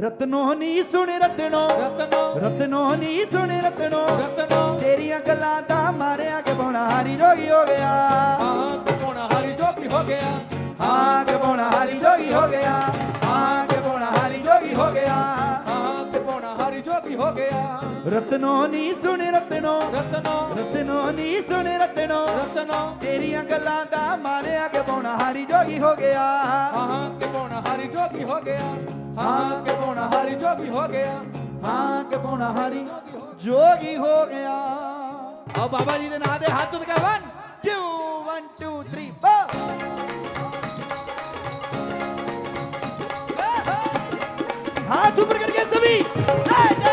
ਰਤਨੋ ਨੀ ਸੁਣ ਰਤਨੋ। ਰਤਨੋ। ਰਤਨੋ ਨੀ ਸੁਣ ਰਤਨੋ। ਰਤਨੋ। ਤੇਰੀਆਂ ਗੱਲਾਂ ਦਾ ਮਾਰਿਆ ਕਿ ਬੋਣਾ ਹਾਰੀ ਜੋਗੀ ਹੋ ਗਿਆ। ਹਾਂ ਕਪੋਣਾ ਹਰੀ ਜੋਗੀ ਹੋ ਗਿਆ। ਹਾਂ ਕਿ ਬੋਣਾ ਹਾਰੀ ਜੋਗੀ ਹੋ ਗਿਆ। ਹਾਂ ਕਿ ਬੋਣਾ ਹਾਰੀ ਜੋਗੀ ਹੋ ਗਿਆ। ਹਾਂ ਕਪੋਣਾ ਹਰੀ ਜੋਗੀ ਹੋ ਗਿਆ। ਰਤਨੋ ਨੀ ਸੁਣ ਰਤਨੋ। ਰਤਨੋ। ਰਤਨੋ ਨੀ ਸੁਣ ਰਤਨੋ ਰਤਨੋ ਤੇਰੀਆਂ ਗੱਲਾਂ ਦਾ ਮਾਰਿਆ ਕਿ ਬੋਣਾ ਹਾਰੀ ਜੋਗੀ ਹੋ ਗਿਆ ਹਾਂ ਕਪੋਣਾ ਹਰੀ ਜੋਗੀ ਹੋ ਗਿਆ ਹਾਂ ਕਪੋਣਾ ਹਰੀ ਜੋਗੀ ਹੋ ਗਿਆ ਹਾਂ ਕਿ ਬੋਣਾ ਹਾਰੀ ਜੋਗੀ ਹੋ ਗਿਆ ਆਓ ਬਾਬਾ ਜੀ ਦੇ ਨਾਂ ਦੇ ਹੱਥ ਉਠਾ 1 2 1 2 3 4 हाथ ऊपर करके सभी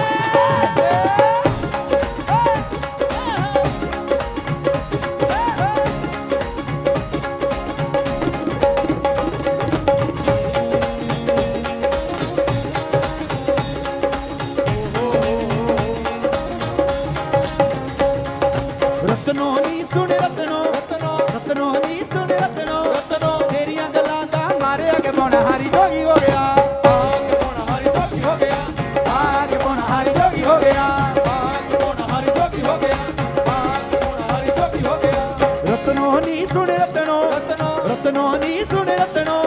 ਰਤਨੋ ਨੀ ਸੁਣ ਰਤਨੋ ਰਤਨੋ ਰਤਨੋ ਸੁਣ ਰਤਨੋ।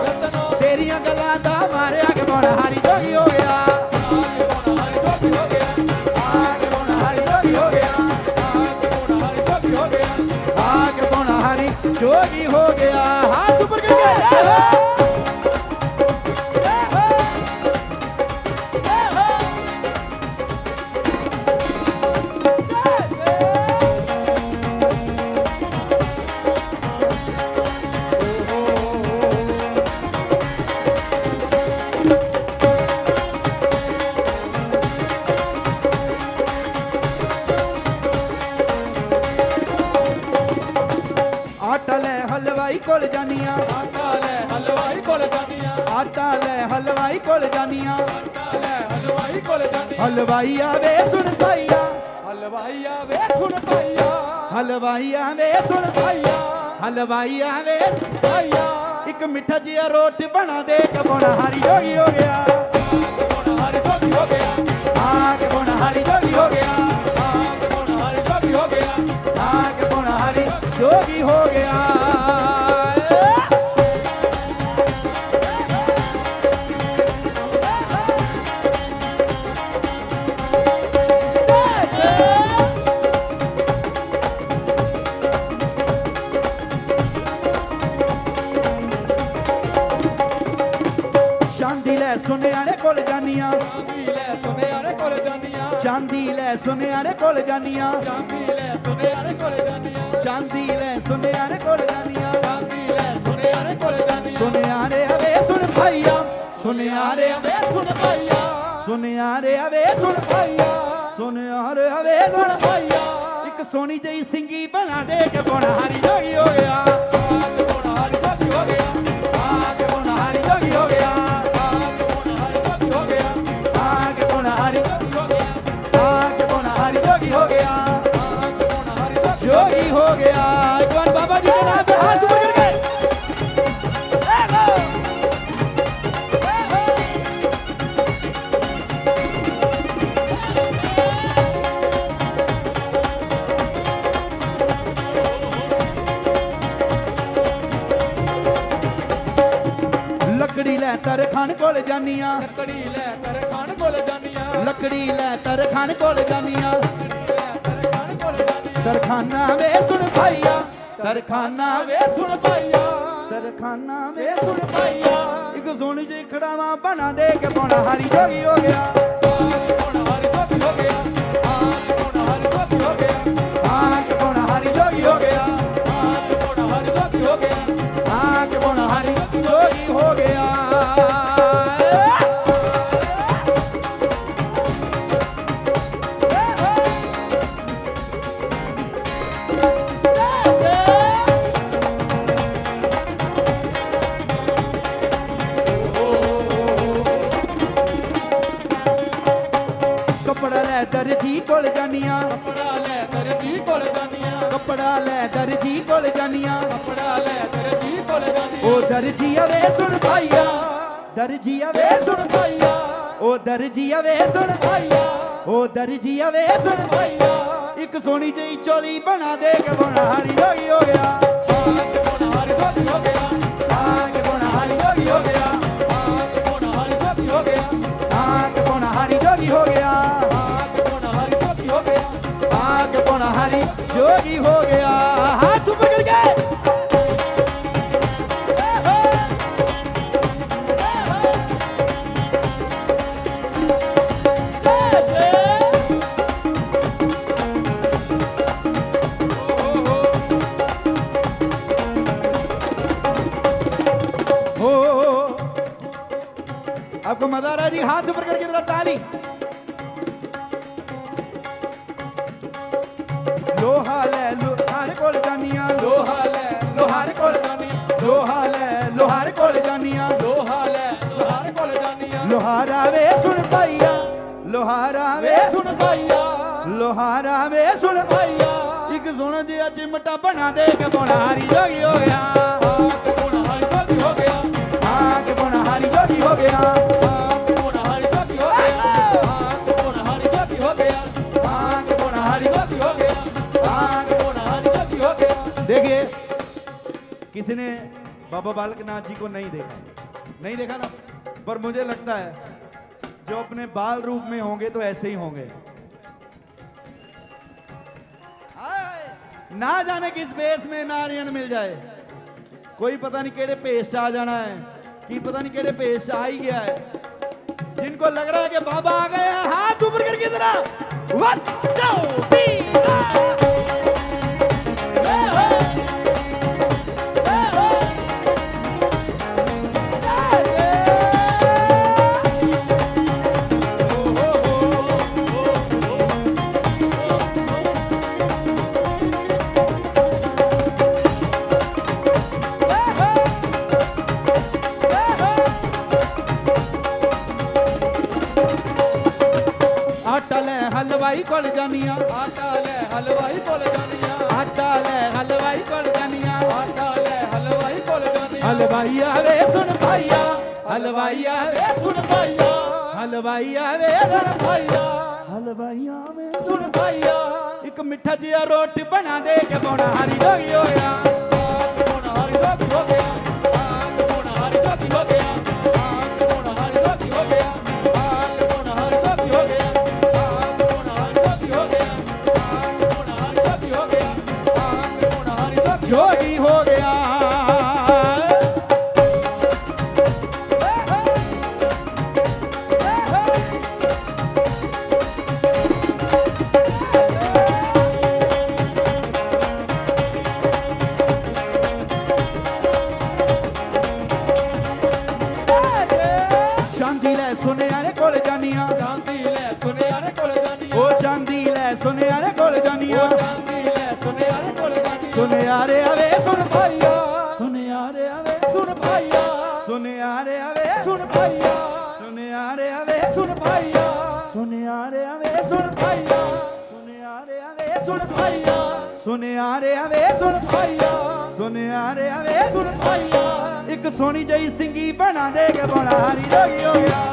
ਤੇਰੀਆਂ ਗੱਲਾਂ ਦਾ ਮਾਰਿਆ ਕਿ ਬੋਣਾ ਹਾਰੀ ਜੋਗੀ ਹੋ ਗਿਆ। ਹਾਂ ਕਪੋਣਾ ਜੋਗੀ ਹੋ ਗਿਆ। ਹੱਥ ਕਿ ਬੋਣਾ ਹਲਵਾਈ ਕੋਲ ਜਾਨੀਆਂ। ਆਟਾ ਲੈ ਹਲਵਾਈ ਕੋਲ ਜਾਨੀਆਂ ਹਲਵਾਈ ਆਵੇ ਸੁਣ ਭਾਈਆ ਹਲਵਾਈ ਆਵੇ ਸੁਣ ਭਾਈਆ ਹਲਵਾਈ ਆਵੇ ਸੁਣ ਭਾਈਆ ਹਲਵਾਈ ਆਵੇ ਭਾਈਆ ਇੱਕ ਮਿੱਠਾ ਜਿਹਾ ਰੋਟ ਬਣਾ ਦੇ ਕਬੋਣਾ ਹਾਰੀ ਜੋਗੀ ਹੋ ਗਿਆ। ਕਪੋਣਾ ਹਰੀ ਜੋਗੀ ਹੋ ਗਿਆ ਆ ਕਬੋਣਾ ਹਾਰੀ ਜੋਗੀ ਹੋ ਗਿਆ। ਹਾਂ ਕਪੋਣਾ ਹਰੀ ਜੋਗੀ ਹੋ ਗਿਆ। ਆ ਕਬੋਣਾ ਹਾਰੀ ਜੋਗੀ ਹੋ ਗਿਆ। ਲੈ ਸੁਨਿਆਰੇ ਕੋਲ ਜਾਨੀਆਂ ਚਾਂਦੀ ਲੈ ਸੁਨਿਆਰੇ ਕੋਲ ਜਾਨੀਆਂ ਚਾਂਦੀ ਲੈ ਸੁਨਿਆਰੇ ਕੋਲ ਜਾਨੀਆਂ ਚਾਂਦੀ ਲੈ ਸੁਨਿਆਰੇ ਕੋਲ ਜਾਨੀਆਂ ਚਾਂਦੀ ਲੈ ਸੁਨਿਆਰੇ ਕੋਲ ਜਾਨੀਆਂ ਸੁਨਿਆਰੇ ਆਵੇ ਸੁਣ ਭਾਈਆ। ਸੁਨਿਆਰੇ ਆਵੇ ਸੁਣ ਭਾਈਆ। ਸੁਨਿਆਰੇ ਆਵੇ ਸੁਣ ਭਾਈਆ। ਸੁਨਿਆਰੇ ਆਵੇ ਸੁਣ ਭਾਈਆ। ਇੱਕ ਸੋਹਣੀ ਜਿਹੀ ਸਿੰਗੀ ਬਣਾ ਦੇ ਕੇ ਬੋਣਾ ਹਾਰੀ ਜੋਗੀ ਹੋ ਗਿਆ। ਕਪੋਣਾ ਹਰੀ ਜੋਗੀ ਹੋ ਗਿਆ। ਜਾਨੀਆਂ। ਲੱਕੜੀ ਲੈ ਤਰ ਖਾਨ ਕੋਲ ਜਾਨੀਆਂ। ਲੱਕੜੀ ਲੈ ਤਰ ਖਾਨ ਕੋਲ ਜਾਨੀਆਂ। ਤਰਖਾਨਾ ਵੇ ਸੁਣ ਭਾਈਆ। ਤਰਖਾਨਾ ਵੇ ਸੁਣ ਭਾਈਆ। ਤਰਖਾਨਾ ਵੇ ਸੁਣ ਭਾਈਆ। ਇੱਕ ਸੋਹਣੀ ਜਿਹੀ ਖੜਾਵਾ ਬਣਾ ਦੇ ਕੇ ਪੌਣਾ ਹਾਰੀ ਜੋਗੀ ਹੋ ਗਿਆ। ਕਪੋਣਾ ਹਰੀ ਜੋਗੀ ਹੋ ਗਿਆ। ਦਰਜੀ ਕੋਲ ਜਾਨੀਆਂ। ਕੱਪੜਾ ਲੈ ਦਰਜੀ ਕੋਲ ਜਾਨੀਆਂ। ਕੱਪੜਾ ਲੈ ਦਰਜੀ ਕੋਲ ਜਾਨੀਆਂ। ਕੱਪੜਾ ਲੈ ਦਰਜੀ ਕੋਲ ਜਾਨੀਆਂ। ਉਹ ਦਰਜੀ ਆਵੇ ਸੁਣ ਭਾਈਆ। ਦਰਜੀ ਆਵੇ ਸੁਣ ਭਾਈਆ। ਉਹ ਉਹ ਦਰਜੀਆ ਵੇ ਸੁਣ ਭਾਈਆ। ਉਹ ਦਰਜੀਆ ਵੇ ਸੁਣ ਭਾਈਆ। ਇੱਕ ਸੋਹਣੀ ਜਿਹੀ ਚੋਲੀ ਬਣਾ ਦੇ ਕੇ ਬਣਾ ਹਾਰੀ ਜੋਗੀ ਹੋ ਗਿਆ। ਹਾਂ ਕਿ ਪੋਣਾ ਹਾਰੀ ਜੋਗੀ ਹੋ ਗਿਆ। ਆ ਕੇ ਬਣਾ ਹਾਰੀ ਜੋਗੀ ਹੋ ਗਿਆ। ਹਾਂ ਕਿ ਪੋਣਾ ਹਾਰੀ ਜੋਗੀ ਹੋ ਗਿਆ। ਆ ਕੇ ਬਣਾ ਹਾਰੀ ਜੋਗੀ ਹੋ ਗਿਆ ਹਾਂ ਹਾਰੀ ਜੋਗੀ ਹੋ ਗਿਆ ਹੱਥ ਪਕੜ ਕੇ हो आपको मजा आ रहा है जी हाथ ऊपर करके जरा ताली ਲੋਹਾ ਲੈ ਲੋਹਾਰ ਕੋਲ ਜਾਨੀਆਂ। ਲੋਹਾ ਲੈ ਲੋਹਾਰ ਕੋਲ ਜਾਨੀਆਂ। ਲੋਹਾ ਲੈ ਲੋਹਾਰ ਕੋਲ ਜਾਨੀਆਂ। ਲੋਹਾ ਲੈ ਲੋਹਾਰ ਕੋਲ ਜਾਨੀਆਂ। ਲੋਹਾਰਾ ਵੇ ਸੁਣ ਭਾਈਆ। ਲੋਹਾਰਾ ਵੇ ਸੁਣ ਭਾਈਆ। ਲੋਹਾਰਾ ਵੇ ਸੁਣ ਭਾਈਆ। ਇੱਕ ਸੋਹਣਾ ਜਿਹਾ ਚਿਮਟਾ ਬਣਾ ਦੇ ਕੇ ਬੁਣਾਰੀ ਜੋਗੀ ਹੋ ਗਿਆ। ਆਕ ਬੁਣਾਰੀ ਹੋ ਗਿਆ। ਆਕ ਬੁਣਾਰੀ ਹੋ ਗਿਆ। देखिए किसी ने बाबा बालकनाथ जी को नहीं देखा? नहीं देखा ना? पर मुझे लगता है जो अपने बाल रूप में होंगे तो ऐसे ही होंगे। ना जाने किस भेष में नारियण मिल जाए। कोई पता नहीं केड़े से आ जाना है कि पता नहीं केड़े से आ ही गया है। जिनको लग रहा है कि बाबा आ गए हाथ ऊपर करके जरा One, two, three, ਹਲਵਾਈਆ ਵੇ ਸੁਣ ਭਾਈਆ। ਹਲਵਾਈਆ ਵੇ ਸੁਣ ਭਾਈਆ। ਹਲਵਾਈਆ ਵੇ ਸੁਣ ਭਾਈਆ। ਹਲਵਾਈਆ ਵੇ ਸੁਣ ਭਾਈਆ। ਇੱਕ ਮਿੱਠਾ ਜਿਹਾ ਰੋਟੀ ਬਣਾ ਦੇ ਕੇ ਬੋਣਾ ਹਰੀ ਹੋ ਗਿਆ ਬੋਣਾ ਹਰੀ ਹੋ ਗਿਆ। ਜਾਨੀ ਸੁਨਿਆਰੇ ਆਵੇ ਸੁਣ ਭਾਈਆ। ਸੁਨਿਆਰੇ ਆਵੇ ਸੁਣ ਭਾਈਆ। ਸੁਨਿਆਰੇ ਆਵੇ ਸੁਣ ਭਾਈਆ। ਸੁਨਿਆਰੇ ਆਵੇ। ਸੁਣ ਭਾਈਆ। ਸੁਨਿਆਰੇ ਆਵੇ। ਸੁਣ ਭਾਈਆ। ਸੁਨਿਆਰੇ ਆਵੇ। ਸੁਣ ਭਾਈਆ। ਸੁਨਿਆਰੇ ਆਵੇ। ਸੁਣ ਭਾਈਆ। ਸੁਨਿਆਰੇ ਆਵੇ। ਸੁਣ ਭਾਈਆ। ਇੱਕ ਸੋਹਣੀ ਜਈ ਸਿੰਗੀ ਬਣਾ ਦੇ ਕੇ ਬਣਾ ਹਰੀ ਜੋਗੀ ਹੋ ਗਿਆ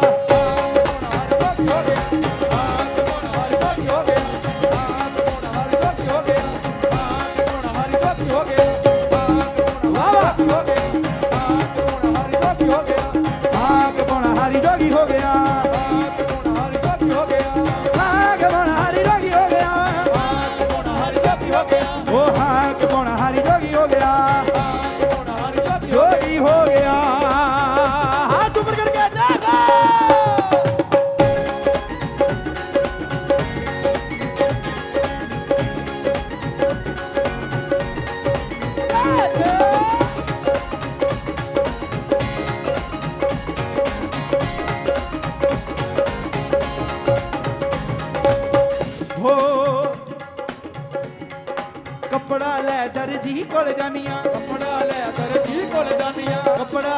ਜਾਨੀਆਂ ਕੱਪੜਾ ਲੈ ਦਰਜੀ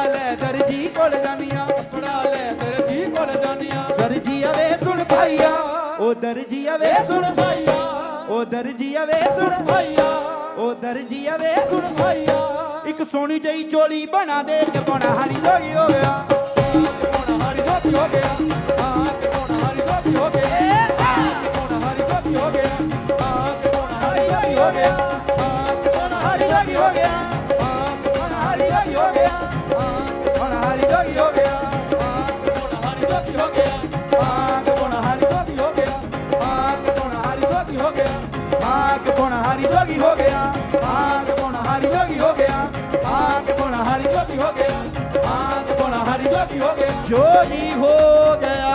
ਲੈ ਦਰਜੀ ਕੋਲ ਲੈ ਦਰਜੀ ਕੋਲ ਸੁਣ ਭਾਈਆ। ਉਹ ਦਰਜੀ ਆਵੇ ਸੁਣ ਭਾਈਆ। ਇੱਕ ਸੋਹਣੀ ਜਈ ਚੋਲੀ ਬਣਾ ਦੇ ਹਾਰੀ ਜੋਗੀ ਹੋ ਗਿਆ। ਆਗ ਹੁਣ ਹਾਰੀ ਜੋਗੀ ਹੋ ਗਿਆ। ਆਗ ਹੁਣ ਹਾਰੀ ਜੋਗੀ ਹੋ ਗਿਆ। ਆਗ ਹੁਣ ਹਾਰੀ ਜੋਗੀ ਹੋ ਗਿਆ। ਜੋਗੀ ਹੋ ਗਿਆ।